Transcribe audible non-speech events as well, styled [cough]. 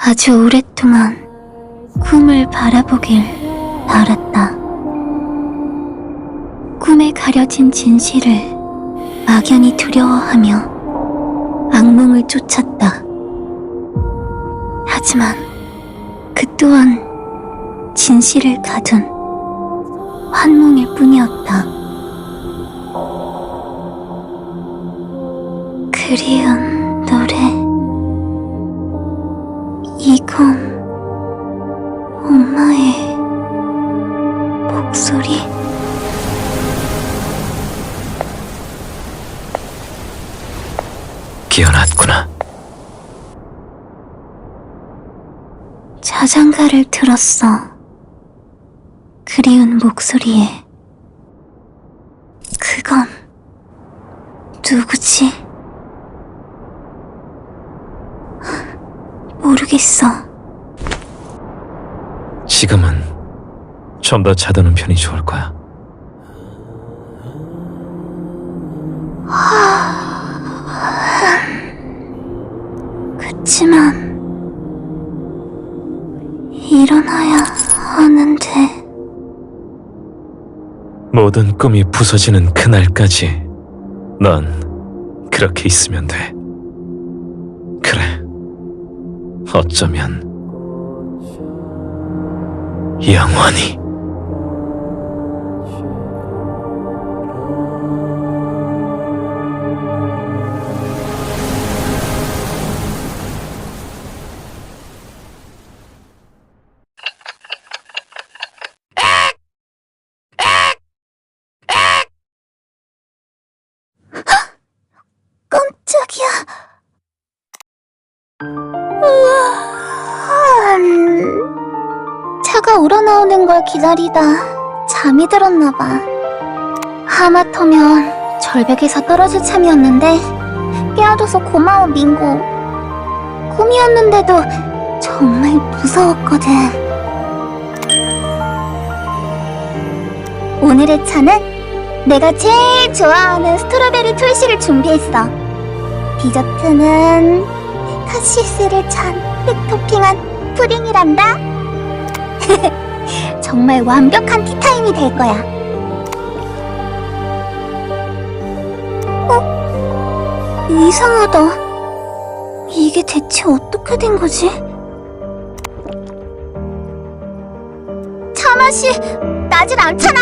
아주 오랫동안 꿈을 바라보길 바랐다. 꿈에 가려진 진실을 막연히 두려워하며 악몽을 쫓았다. 하지만 그 또한 진실을 가둔 환몽일 뿐이었다. 그리운 노래. 이건 엄마의 목소리. 깨어났구나. 자장가를 들었어. 그리운 목소리에. 그건 누구지? 모르겠어. 지금은 좀 더 자두는 편이 좋을 거야. 그치만 일어나야 하는데 모든 꿈이 부서지는 그날까지 넌 그렇게 있으면 돼. 어쩌면 영원히. 깜짝이야. 음. 차가 우러나오는 걸 기다리다 잠이 들었나 봐. 하마터면 절벽에서 떨어질 참이었는데 깨워줘서 고마워 민고. 꿈이었는데도 정말 무서웠거든. 오늘의 차는 내가 제일 좋아하는 스트로베리 툴시를 준비했어. 디저트는 카시스를 잔뜩 토핑한 푸딩이란다. [laughs] 정말 완벽한 티타임이 될 거야. 어? 이상하다. 이게 대체 어떻게 된 거지? 차 맛이 나질 않잖아.